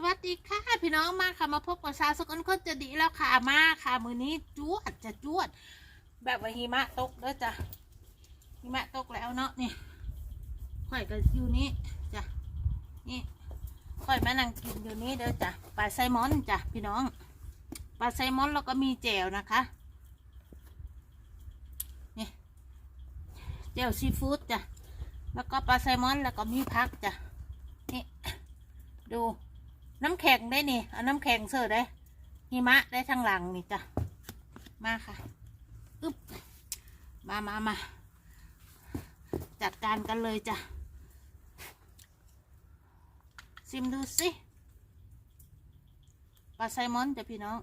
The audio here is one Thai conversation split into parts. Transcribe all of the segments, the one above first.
สวัสดีค่ะพี่น้องมาค่ะมาพบกับชาวสกลคนจะดีแล้วค่ะมาค่ะ มือนี้จวดจะจวด แบบว่าหิมะตกเด้อจ้ะหิมะตกแล้วเนาะนี่ข่อยก็อยู่นี่จ้ะนี่ข่อยมานั่งกินอยู่นี่เด้อจ้ะปลาไซมอนจ้ะพี่น้องปลาไซมอนแล้วก็มีแจ่วนะคะนี่แจ่วซีฟู้ดจ้ะแล้วก็ปลาไซมอนแล้วก็มีพักจ้ะนี่ดู น้ำแข็งได้นี่เอาน้ำแข็งเสิร์ฟได้หิมะได้ทางหลังนี่จ้ะ มาค่ะอึ๊บมามามาจัดการกันเลยจ้ะ ซิมดูสิปลาไซมอนจ้ะพี่น้อง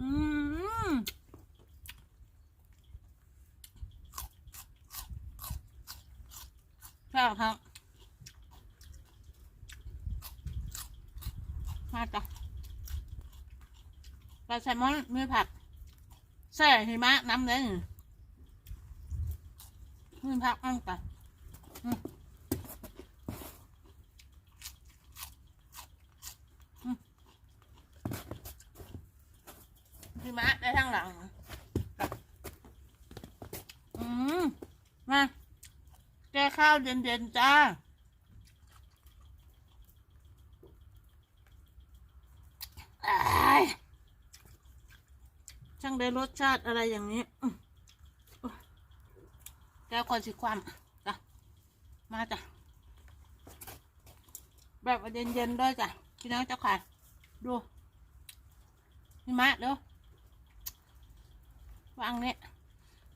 อืม ใช่ครับมาจ้ะปลาแซลมอนมีผักแส่หิมะน้ำเลยมีผักอันกันอืมอืมหิมะได้ทั้งหลังอืมมา ข้าวเย็นๆจ้า ช่างได้รสชาติอะไรอย่างนี้ แก้วคนสิความจ้ะ มาจ้ะ แบบเย็นๆด้วยจ้ะ พี่น้องเจ้าค่ะ ดูนี่มาเด้อวางเนี่ย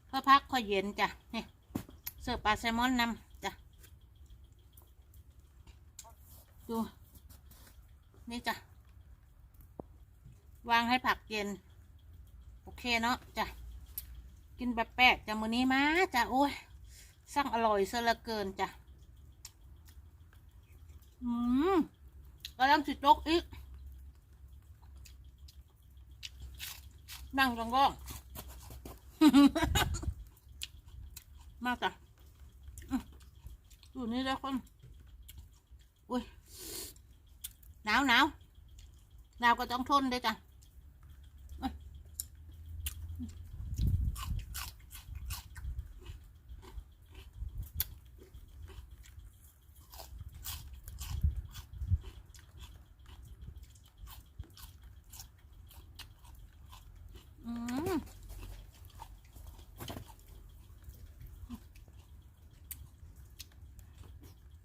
เพื่อพักคอยเย็นจ้ะนี่เสิร์ฟปลาแซลมอนนำจ้ะ ดู นี่จ้ะ วางให้ผักเย็น โอเคเนาะจ้ะ กินแบบแปลกจ้ะมื้อนี้มาจ้ะโอ้ยสั่งอร่อยเสียเหลือเกินจ้ะ อืมกำลังสิจกอีก นั่งร้องๆมาจ้ะอยู่นี่แล้วคน อุ้ย หนาวหนาวหนาวก็ต้องทนด้วยจ้ะอื้ม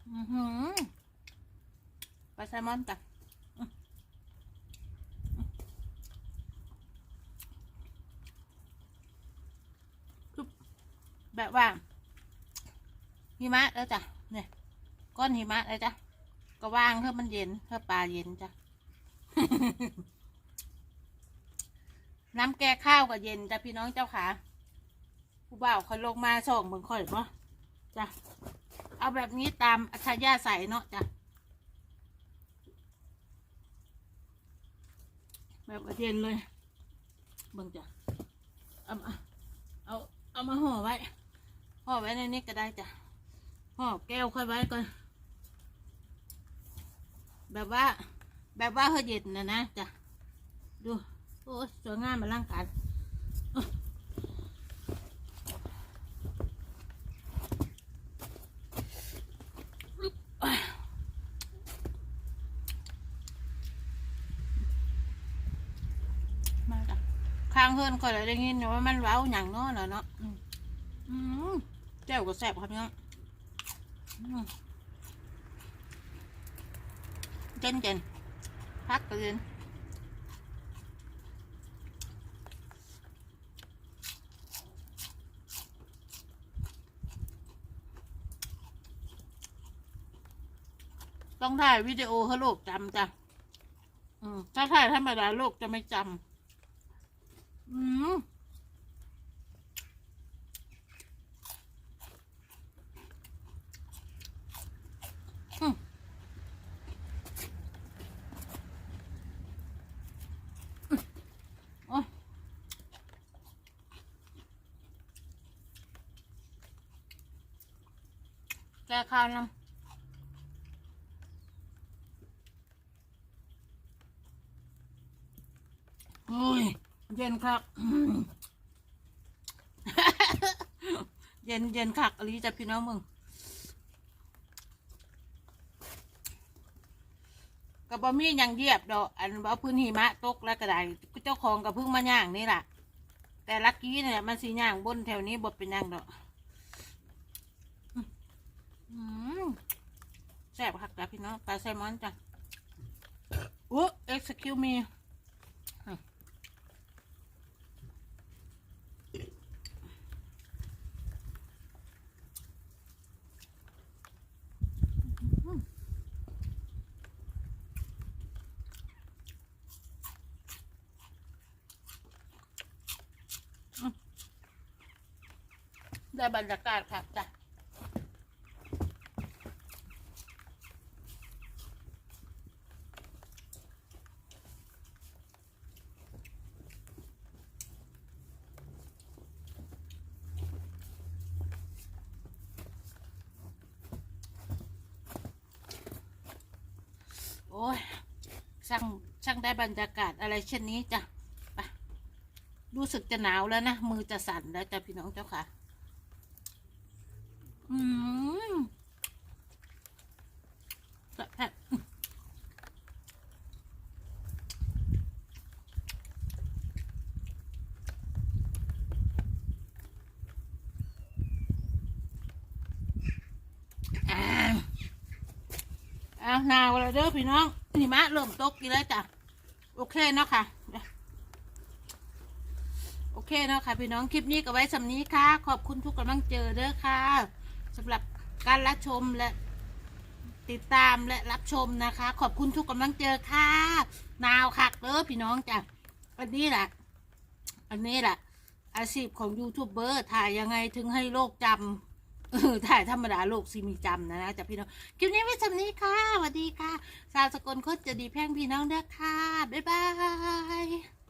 อือหือปลาแซลมอนจ้ะอื้อจุ๊บแบบ ว่าหิมะแล้วจ้ะเนี่ยก้อนหิมะเลยจ้ะก็วางเพื่อมันเย็นเพื่อปลาเย็นจ้ะน้ำแกงข้าวก็เย็นจ้ะพี่น้องเจ้าขาผู้บ่าวคอยลงมาส่งเบิ่งข่อยบ่จ้ะเอาแบบนี้ตามอัธยาศัยเนาะจ้ะแบบเย็นเลยเบิ่งจ้ะเอามาเอาเอามาห่อไว้ ห่อไว้ในนี้ก็ได้จ้ะห่อแก้วค่อยไว้ก่อน แบบว่า แบบว่าเฮาเย็นนะนะจ้ะ ดู โอ้สวยงามมาร่างกายมาจ้ะข้างเพื่อนก็เลยได้ยินว่ามันเว้าอย่างนาะเนาะเนาะ อืมแจ่วก็แซ่บครับพี่น้องอืมเจนเจนพักก็เจนต้องถ่ายวิดีโอให้ลูกจำจ้ะอืมถ้าถ่ายธรรมดาลูกจะไม่จำอืม ก้ข้าวน้ำโอ้ยเย็นคักเย็นเย็นคักอลีจ้ะพี่น้องมึงกับบะมี่ยังเหยียบดอกอันเอาพื้นหิมะตกแล้วก็ได้เจ้าของกับพึ่งมาย่างนี่แหละแต่ลักกี้เนี่ยมันสีย่างบนแถวนี้บดเป็นย่างดอก อืมแซ่บคักจ้ะพี่น้องปลาแซลมอนจ้ะอู้ excuse me ได้บรรยากาศครับจ้ะ อ้ยช่างช่างได้บรรยากาศอะไรเช่นนี้จ้ะไปรู้สึกจะหนาวแล้วนะ มือจะสั่นแล้วจ้ะพี่น้องเจ้าค่ะ อืมแซ่บอ่า เอาหนาวแล้วเด้อพี่น้องหิมะเริ่มตกกี่แล้วจ้ะโอเคเนาะค่ะโอเคเนาะค่ะพี่น้องคลิปนี้ก็ไว้สำนี้ค่ะ ขอบคุณทุกกำลังเจอเด้อค่ะสำหรับการรับชมและติดตามและรับชมนะคะ ขอบคุณทุกกำลังเจอค่ะนาวคักเด้อพี่น้องจ้ะอันนี้แหละอันนี้แหละอาชีพของยูทูบเบอร์ถ่ายยังไงถึงให้โลกจำ เออถ่ายธรรมดาโลกซีมีจำนะนะจ้ะพี่น้องคลิปนี้ไว้สำนี้ค่ะสวัสดีค่ะ สาวสกลโคตรจะดีแพ่งพี่น้องเด้อค่ะ บ๊ายบาย